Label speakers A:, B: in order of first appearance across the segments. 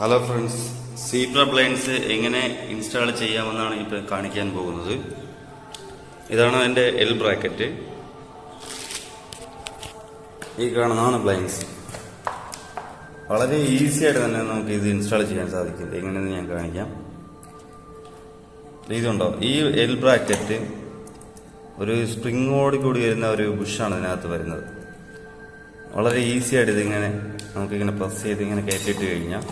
A: Hello friends zebra blinds എങ്ങനെ install ചെയ്യാമെന്നാണ് ഇപ്പോൾ കാണിക്കാൻ പോകുന്നത്. ഇതാണ് എന്റെ എൽ ബ്രാക്കറ്റ് ഈ കാണുന്നതാണ് ബ്ലൈൻസ് വളരെ ഈസി ആയിട്ട് തന്നെ നമുക്ക് ഇത് ഇൻസ്റ്റാൾ ചെയ്യാൻ സാധിക്കും. എങ്ങനെയെന്ന് ഞാൻ കാണിക്കാം. ഇതുണ്ടോ ഈ എൽ ബ്രാക്കറ്റ് ഒരു സ്പ്രിങ്ങോട് കൂടി വരുന്ന ഒരു ബുഷാണ് ഇതിനകത്ത് വരുന്നത്. വളരെ ഈസി ആയിട്ട് ഇതിങ്ങനെ നമുക്കിങ്ങനെ പ്രസ് ചെയ്ത് ഇങ്ങനെ കയറ്റിയിട്ട് കഴിഞ്ഞാൽ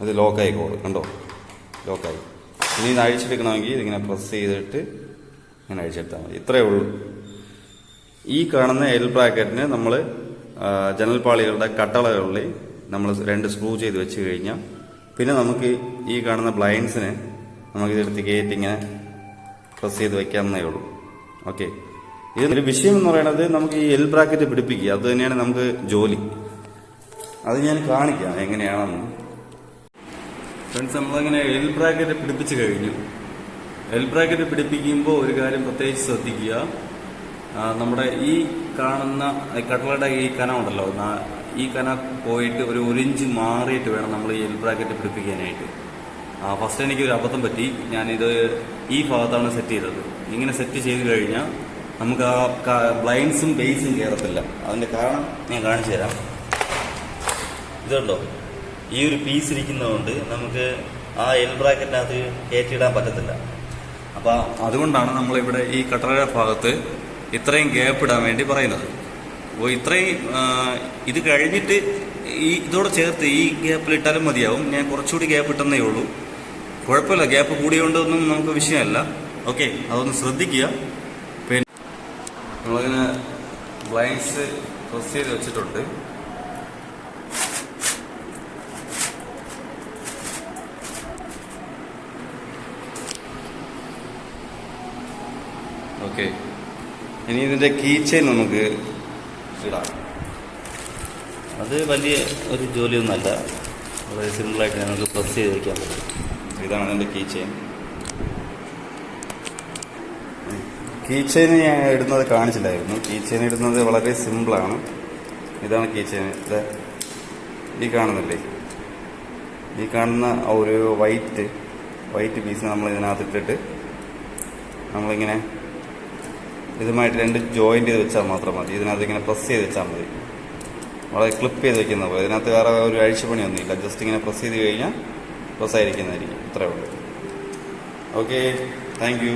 A: അത് ലോക്കായി കോളും കണ്ടോ? ലോക്കായി. ഇനി ഇത് അഴിച്ചെടുക്കണമെങ്കിൽ ഇതിങ്ങനെ പ്രസ് ചെയ്തിട്ട് ഇങ്ങനെ അഴിച്ചെടുത്താൽ മതി. ഇത്രയേ ഉള്ളൂ. ഈ കാണുന്ന എൽ ബ്രാക്കറ്റിന് നമ്മൾ ജനൽപാളികളുടെ കട്ടളകളിൽ നമ്മൾ രണ്ട് സ്ക്രൂ ചെയ്ത് വെച്ച് കഴിഞ്ഞാൽ പിന്നെ നമുക്ക് ഈ കാണുന്ന ബ്ലൈൻഡ്സിന് നമുക്കിതെടുത്ത് കയറ്റി ഇങ്ങനെ പ്രസ് ചെയ്ത് വയ്ക്കാവുന്നേ ഉള്ളൂ. ഓക്കെ ഇതിനൊരു വിഷയം എന്ന് പറയുന്നത് നമുക്ക് ഈ എൽ ബ്രാക്കറ്റ് പിടിപ്പിക്കുക. അത് തന്നെയാണ് നമുക്ക് ജോലി. അത് ഞാൻ കാണിക്കാം എങ്ങനെയാണെന്ന്. ഫ്രണ്ട്സ് നമ്മളങ്ങനെ എൽ ബ്രാക്കറ്റ് പിടിപ്പിച്ചു കഴിഞ്ഞു. എൽ ബ്രാക്കറ്റ് പിടിപ്പിക്കുമ്പോൾ ഒരു കാര്യം പ്രത്യേകിച്ച് ശ്രദ്ധിക്കുക. നമ്മുടെ ഈ കാണുന്ന കട്ടളയുടെ ഈ കന ഉണ്ടല്ലോ ഈ കന പോയിട്ട് ഒരു ഒരു ഇഞ്ച് മാറിയിട്ട് വേണം നമ്മൾ ഈ എൽ ബ്രാക്കറ്റ് പിടിപ്പിക്കാനായിട്ട്. ഫസ്റ്റ് എനിക്ക് ഒരു അബദ്ധം പറ്റി. ഞാനിത് ഈ ഭാഗത്താണ് സെറ്റ് ചെയ്തത്. ഇങ്ങനെ സെറ്റ് ചെയ്ത് കഴിഞ്ഞാൽ നമുക്ക് ആ ബ്ലൈൻസും ബേസും കയറത്തില്ല അതിന്റെ കാരണം ഞാൻ കാണിച്ചു തരാം ഇതുണ്ടോ? ഈ ഒരു പീസ് ഇരിക്കുന്നതുകൊണ്ട് നമുക്ക് ആ എൽ ബ്രാക്കറ്റിനകത്ത് കയറ്റിയിടാൻ പറ്റത്തില്ല. അപ്പൊ അതുകൊണ്ടാണ് നമ്മളിവിടെ ഈ കട്ടറയുടെ ഭാഗത്ത് ഇത്രയും ഗ്യാപ്പ് ഇടാൻ വേണ്ടി പറയുന്നത്. അപ്പോൾ ഇത്രയും ഇത് കഴിഞ്ഞിട്ട് ഈ ഇതോടെ ചേർത്ത് ഈ ഗ്യാപ്പിൽ ഇട്ടാലും മതിയാവും. ഞാൻ കുറച്ചുകൂടി ഗ്യാപ്പ് ഇട്ടെന്നേ ഉള്ളൂ. കുഴപ്പമില്ല. ഗ്യാപ്പ് കൂടിയോണ്ടൊന്നും നമുക്ക് വിഷയമല്ല. ഓക്കെ അതൊന്ന് ശ്രദ്ധിക്കുക. പിന്നെ നമ്മളിങ്ങനെ ബ്ലൈൻഡ്സ് പ്രസ് ചെയ്ത് വെച്ചിട്ടുണ്ട്. ഓക്കെ. ഇനി ഇതിന്റെ കീ ചെയിൻ നമുക്ക് ഇടാം. അത് വലിയ ഒരു ജോലിയൊന്നുമല്ല വളരെ സിമ്പിളായിട്ട് നമുക്ക് പ്രസ് ചെയ്ത് വയ്ക്കാൻ പറ്റും. ഇതാണ് ഇതിന്റെ കീ ചെയിൻ. കീ ചെയിൻ ഞാൻ ഇടുന്നത് കാണിച്ചില്ലായിരുന്നു. കീ ചെയിൻ ഇടുന്നത് വളരെ സിമ്പിളാണ് ഇതാണ് കീ ചെയിൻ. ഇത് ഈ കാണുന്നില്ലേ? ഈ കാണുന്ന ഒരു വൈറ്റ് വൈറ്റ് പീസ് നമ്മൾ ഇതിനകത്തിട്ടിട്ട് നമ്മളിങ്ങനെ ഇതുമായിട്ട് രണ്ട് ജോയിന്റ് ചെയ്ത് വെച്ചാൽ മാത്രം മതി. ഇതിനകത്ത് ഇങ്ങനെ പ്രസ് ചെയ്ത് വെച്ചാൽ മതി. വളരെ ക്ലിപ്പ് ചെയ്ത് വെക്കുന്ന പോലെ. ഇതിനകത്ത് വേറെ ഒരു അഴിച്ചുപണിയൊന്നുമില്ല ജസ്റ്റ് ഇങ്ങനെ പ്രസ് ചെയ്ത് കഴിഞ്ഞാൽ പ്രസ് ആയിരിക്കുന്നതായിരിക്കും. ഇത്രയേ ഉള്ളൂ. Okay thank